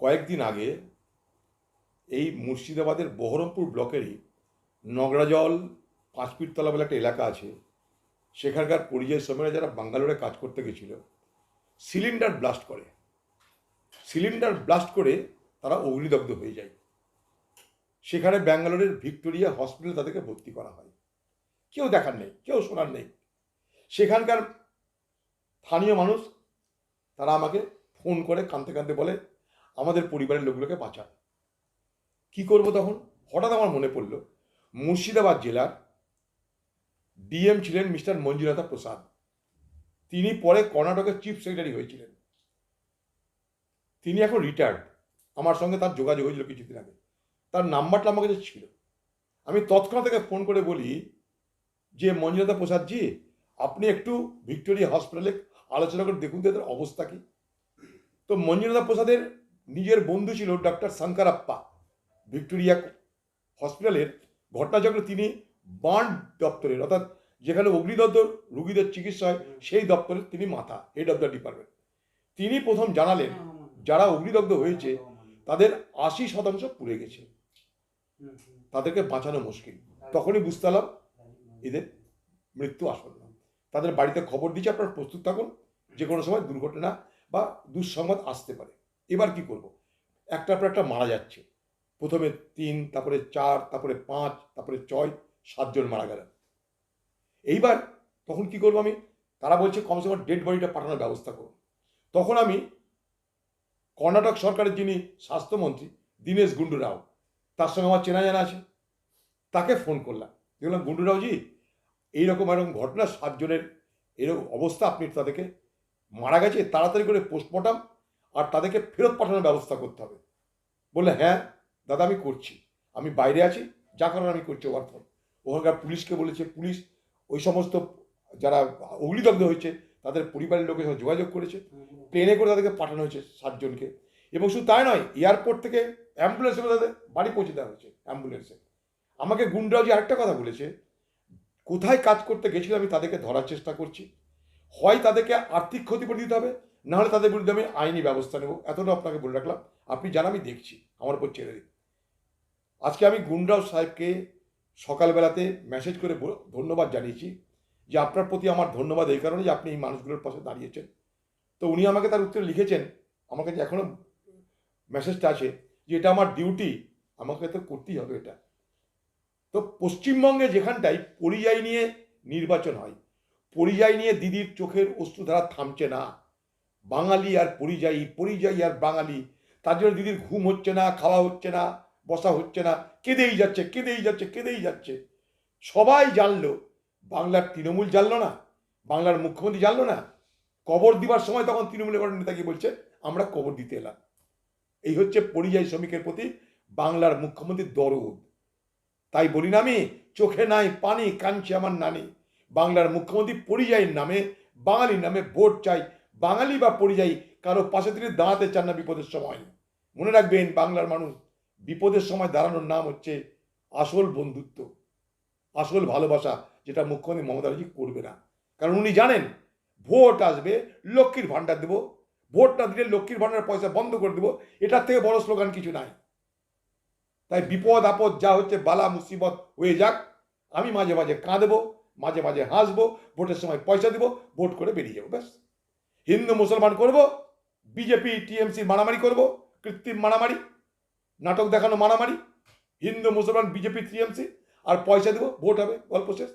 কয়েকদিন আগে এই মুর্শিদাবাদের বহরমপুর ব্লকেরই নগরাজল, পাঁচপিরতলা বলে একটা এলাকা আছে। সেখানকার পরিযায়ী শ্রমিকরা যারা বাঙ্গালোরে কাজ করতে গেছিল, সিলিন্ডার ব্লাস্ট করে। সিলিন্ডার ব্লাস্ট করে তারা অগ্নিদগ্ধ হয়ে যায়। সেখানে ব্যাঙ্গালোরের ভিক্টোরিয়া হসপিটালে তাদেরকে ভর্তি করা হয়। কেউ দেখার নেই, কেউ শোনার নেই। সেখানকার স্থানীয় মানুষ, তারা আমাকে ফোন করে কাঁদতে কাঁদতে বলে, আমাদের পরিবারের লোকগুলোকে বাঁচান কি করব তখন? হঠাৎ আমার মনে পড়ল, মুর্শিদাবাদ জেলার ডিএম ছিলেন মিস্টার মঞ্জুনাথা প্রসাদ। তিনি পরে কর্ণাটকের চিফ সেক্রেটারি হয়েছিলেন। তিনি এখন রিটায়ার্ড আমার সঙ্গে তার যোগাযোগ হয়েছিল কিছুদিন আগে। তার নাম্বারটা আমার কাছে ছিল। আমি তৎক্ষণাৎ থেকে ফোন করে বলি যে মঞ্জুনাথা প্রসাদজি, আপনি একটু ভিক্টোরিয়া হসপিটালে আলোচনা করে দেখুন তো এদের অবস্থা কি? তো মঞ্জুনাথ প্রসাদের নিজের বন্ধু ছিল ডক্টর শঙ্করাপ্পা। ভিক্টোরিয়া হসপিটালের ঘটনাচক্রে তিনি বার্ন দপ্তরের, অর্থাৎ যেখানে অগ্নিদগ্ধ রুগীদের চিকিৎসা হয় সেই দপ্তরের তিনি মাথা হেড অফ দ্য ডিপার্টমেন্ট তিনি প্রথম জানালেন, যারা অগ্নিদগ্ধ হয়েছে, তাদের আশি শতাংশ পুড়ে গেছে। তাদেরকে বাঁচানো মুশকিল। তখনই বুঝতে এদের মৃত্যু আসন্ন তাদের বাড়িতে খবর দিচ্ছে আপনারা প্রস্তুত থাকুন। যে কোনো সময় দুর্ঘটনা বা দুঃসংবাদ আসতে পারে। এবার কি করব? একটার পর একটা মারা যাচ্ছে। প্রথমে তিন, তারপরে চার, তারপরে পাঁচ, তারপরে ছয়, সাতজন মারা গেলেন। এইবার তখন কি করব আমি? তারা বলছে, কমসে কম ডেড বডিটা পাঠানোর ব্যবস্থা করুন। তখন আমি কর্ণাটক সরকারের যিনি স্বাস্থ্যমন্ত্রী, দীনেশ গুন্ডু রাও তার সঙ্গে আমার চেনা জানা আছে, তাকে ফোন করলাম। দেখলাম গুন্ডু রাওজি এইরকম এরকম ঘটনা, সাতজনের এরকম অবস্থা, আপনি তাদেরকে মারা গেছে, তাড়াতাড়ি করে পোস্টমর্টাম আর তাদেরকে ফেরত পাঠানোর ব্যবস্থা করতে হবে। বললে হ্যাঁ দাদা, আমি করছি। আমি বাইরে আছি, যা করার আমি করছি, ওভার ফোন ওখানকার পুলিশকে বলেছে, পুলিশ ওই সমস্ত যারা অগ্নিদগ্ধ হয়েছে, তাদের পরিবারের লোকের সঙ্গে যোগাযোগ করেছে। প্লেনে করে তাদেরকে পাঠানো হয়েছে সাতজনকে। এবং শুধু তাই নয় এয়ারপোর্ট থেকে অ্যাম্বুলেন্সে করে তাদের বাড়ি পৌঁছে দেওয়া হয়েছে অ্যাম্বুলেন্সে আমাকে গুন্ডাজি আরেকটা কথা বলেছে, কোথায় কাজ করতে গেছিল আমি তাদেরকে ধরার চেষ্টা করছি। হয় তাদেরকে আর্থিক ক্ষতিপূরণ দিতে হবে নাহলে তাদের বিরুদ্ধে আমি আইনি ব্যবস্থা নেব। এতটা আপনাকে বলে রাখলাম। আপনি জান আমি দেখছি। আমার উপর ছেড়ে দিন। আজকে আমি গুন্ডরাও সাহেবকে সকালবেলাতে মেসেজ করে ধন্যবাদ জানিয়েছি যে আপনার প্রতি আমার ধন্যবাদ এই কারণে যে আপনি এই মানুষগুলোর পাশে দাঁড়িয়েছেন। তো উনি আমাকে তার উত্তরে লিখেছেন, আমার কাছে এখনও মেসেজটা আছে যে এটা আমার ডিউটি আমাকে তো করতেই হবে এটা। তো পশ্চিমবঙ্গে যেখানটায় পরিযায়ী নিয়ে নির্বাচন হয় পরিযায়ী নিয়ে দিদির চোখের অশ্রুধারা থামছে না। বাঙালি আর পরিযায়ী পরিযায়ী আর বাঙালি, তার জন্য দিদির ঘুম হচ্ছে না, খাওয়া হচ্ছে না, বসা হচ্ছে না, কেঁদেই যাচ্ছে কেঁদেই যাচ্ছে কেঁদেই যাচ্ছে। সবাই জানলো, বাংলার তৃণমূল জানলো না, বাংলার মুখ্যমন্ত্রী জানলো না, কবর দিবার সময় তখন তৃণমূলের কোনো নেতা গিয়ে বলছে, আমরা কবর দিতে এলাম। এই হচ্ছে পরিযায়ী শ্রমিকের প্রতি বাংলার মুখ্যমন্ত্রীর দরদ। তাই বলি না আমি, চোখে নাই, পানি, কাঞ্চি আমার নানি। বাংলার মুখ্যমন্ত্রী পরিযায়ীর নামে, বাঙালির নামে ভোট চাই। বাঙালি বা পরিযায়ী, কারও পাশে তিনি দাঁড়াতে চান না বিপদের সময়। মনে রাখবেন, বাংলার মানুষ বিপদের সময় দাঁড়ানোর নাম হচ্ছে আসল বন্ধুত্ব। আসল ভালোবাসা যেটা মুখ্যমন্ত্রী মমতা ব্যানার্জি করবে না। কারণ উনি জানেন, ভোট আসবে, লক্ষ্মীর ভাণ্ডার দেবো। ভোট না দিলে লক্ষ্মীর ভাণ্ডার পয়সা বন্ধ করে দেবো। এটার থেকে বড় স্লোগান কিছু নাই। তাই বিপদ, আপদ যা হচ্ছে, বালা, মুসিবত হয়ে যাক। আমি মাঝে মাঝে কাঁদবো। মাঝে মাঝে হাসবো, ভোটের সময় পয়সা দেবো, ভোট করে বেরিয়ে যাব, ব্যাস। হিন্দু মুসলমান করব বিজেপি টিএমসি মারামারি করব, কৃত্রিম মারামারি, নাটক দেখানো মারামারি, হিন্দু মুসলমান বিজেপি টিএমসি আর পয়সা দেবো, ভোট হবে, গল্প শেষ।